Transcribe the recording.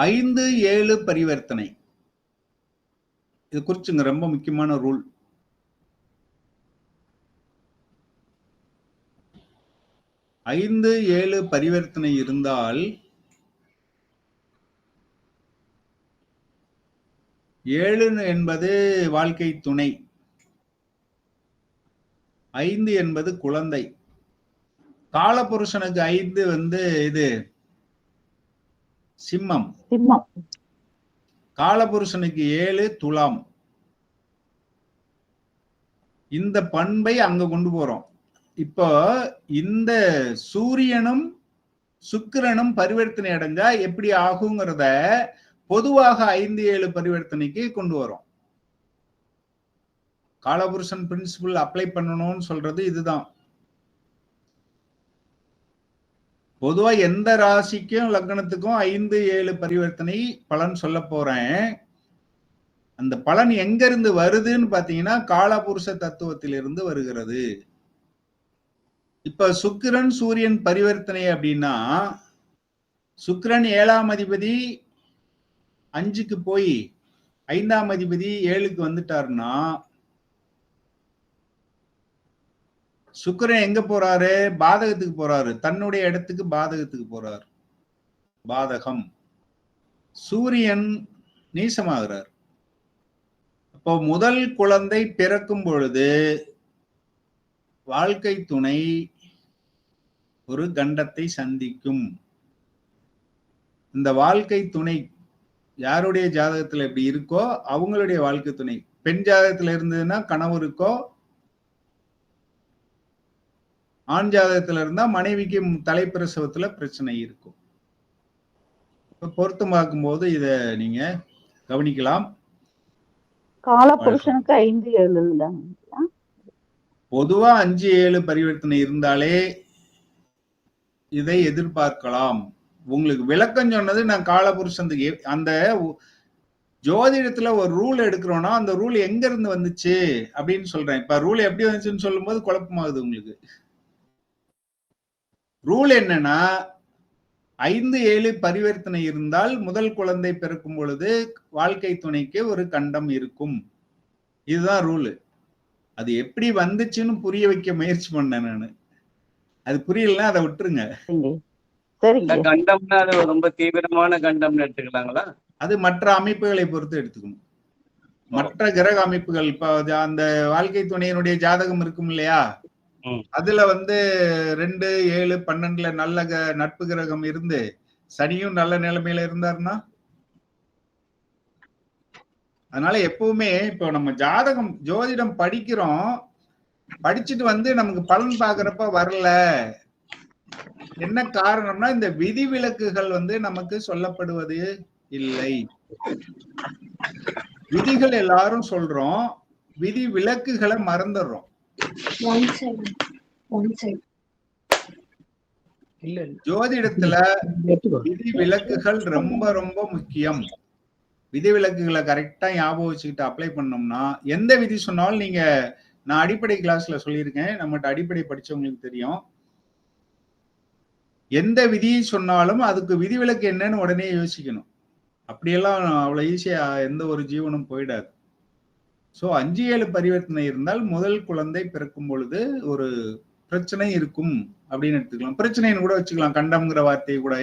ஐந்து ஏழு பரிவர்த்தனை. இது குறிச்சுங்க ரொம்ப முக்கியமான ரூல். ஐந்து ஏழு பரிவர்த்தனை இருந்தால் ஏழு என்பது வாழ்க்கை துணை. ஐந்து என்பது குழந்தை. காலபுருஷனுக்கு ஐந்து வந்து இது சிம்மம். சிம்மம். காலபுருஷனுக்கு ஏழு துலாம். இந்த பண்பை அங்க கொண்டு போறோம். இப்போ இந்த சூரியனும் சுக்கிரனும் பரிவர்த்தனை அடைஞ்சா எப்படி ஆகுங்கிறத பொதுவாக ஐந்து ஏழு பரிவர்த்தனைக்கு கொண்டு வரோம். காலபுருஷன் பிரின்சிபிள் அப்ளை பண்ணணும்னு சொல்றது இதுதான். பொதுவா எந்த ராசிக்கும் லக்னத்துக்கும் ஐந்து ஏழு பரிவர்த்தனை பலன் சொல்ல போறேன். அந்த பலன் எங்க இருந்து வருதுன்னு பாத்தீங்கன்னா காலபுருஷ தத்துவத்திலிருந்து வருகிறது. இப்ப சுக்கிரன் சூரியன் பரிவர்த்தனை அப்படின்னா சுக்கிரன் ஏழாம் அதிபதி அஞ்சுக்கு போய் ஐந்தாம் அதிபதி ஏழுக்கு வந்துட்டாருன்னா சுக்கரன் எங்க போறாரு? பாதகத்துக்கு போறாரு. தன்னுடைய இடத்துக்கு பாதகத்துக்கு போறாரு. பாதகம். சூரியன் நீசமாகிறார். அப்போ முதல் குழந்தை பிறக்கும் பொழுது வாழ்க்கை துணை ஒரு கண்டத்தை சந்திக்கும். இந்த வாழ்க்கை துணை யாருடைய ஜாதகத்துல எப்படி இருக்கோ? அவங்களுடைய வாழ்க்கை துணை. பெண் ஜாதகத்துல இருந்ததுன்னா கணவருக்கோ ஆண் ஜாதகத்துல இருந்தா மனைவிக்கு தலைப்பிரசவத்துல பிரச்சனை இருக்கும். பொருத்தம் பார்க்கும்போது இத நீங்க கவனிக்கலாம். கால புருஷனுக்கு ஐந்து ஏழு இல்லைங்க பொதுவா அஞ்சு ஏழு பரிவர்த்தனை இருந்தாலே இதை எதிர்பார்க்கலாம். உங்களுக்கு விளக்கம் சொன்னது நான் காலபுருஷனுக்கு எ- அந்த ஜோதிடத்துல ஒரு ரூல் எடுக்கிறோம்னா அந்த ரூல் எங்க இருந்து வந்துச்சு? அப்படின்னு சொல்றேன். இப்ப ரூல் எப்படி வந்துச்சுன்னு சொல்லும்போது குழப்பமாகுது உங்களுக்கு. ரூல் என்னன்னா ஐந்து ஏழு பரிவர்த்தனை இருந்தால் முதல் குழந்தை பிறக்கும் பொழுது வாழ்க்கை துணைக்கு ஒரு கண்டம் இருக்கும். இதுதான் ரூல். அது எப்படி வந்துச்சுன்னு புரிய வைக்க முயற்சி பண்ணேன் நானு. அது புரியலன்னா அதை விட்டுருங்க. கண்டம்னா அது ரொம்ப தீவிரமான கண்டம்னு எடுத்துக்கலாங்களா? அது மற்ற அமைப்புகளை பொறுத்து எடுத்துக்கணும். மற்ற கிரக அமைப்புகள் இப்ப அந்த வாழ்க்கை துணையினுடைய ஜாதகம் இருக்கும் இல்லையா. அதுல வந்து ரெண்டு ஏழு பன்னெண்டுல நல்ல நட்பு கிரகம் இருந்து சனியும் நல்ல நிலைமையில இருந்தாருன்னா? அதனால எப்பவுமே இப்போ நம்ம ஜாதகம் ஜோதிடம் படிக்கிறோம். படிச்சுட்டு வந்து நமக்கு பலன் பாக்குறப்ப வரல. என்ன காரணம்னா இந்த விதிவிலக்குகள் வந்து நமக்கு சொல்லப்படுவது இல்லை. விதிகள் எல்லாரும் சொல்றோம். விதி விலக்குகளை மறந்துடுறோம். Side. One side. இல்ல ஜோதிடத்துல விதி விலக்குகள் ரொம்ப ரொம்ப முக்கியம். விதி விலக்குகளை கரெக்டா ஞாபகம் வச்சுக்கிட்டு அப்ளை பண்ணோம்னா எந்த விதி சொன்னாலும் நீங்க நான் அடிப்படை கிளாஸ்ல சொல்லியிருக்கேன். நம்மகிட்ட அடிப்படை படிச்சவங்களுக்கு தெரியும். எந்த விதியை சொன்னாலும் அதுக்கு விதிவிலக்கு என்னன்னு உடனே யோசிக்கணும். அப்படியெல்லாம் அவ்வளவு ஈஸியா எந்த ஒரு ஜீவனும் போயிடாது. சோ அஞ்சு ஏழு பரிவர்த்தனை இருந்தால் முதல் குழந்தை பிறக்கும் பொழுது ஒரு பிரச்சனை இருக்கும் அப்படின்னு எடுத்துக்கலாம். பிரச்சனைன்னு கூட வச்சுக்கலாம். கண்டம்ங்கிற வார்த்தையை கூட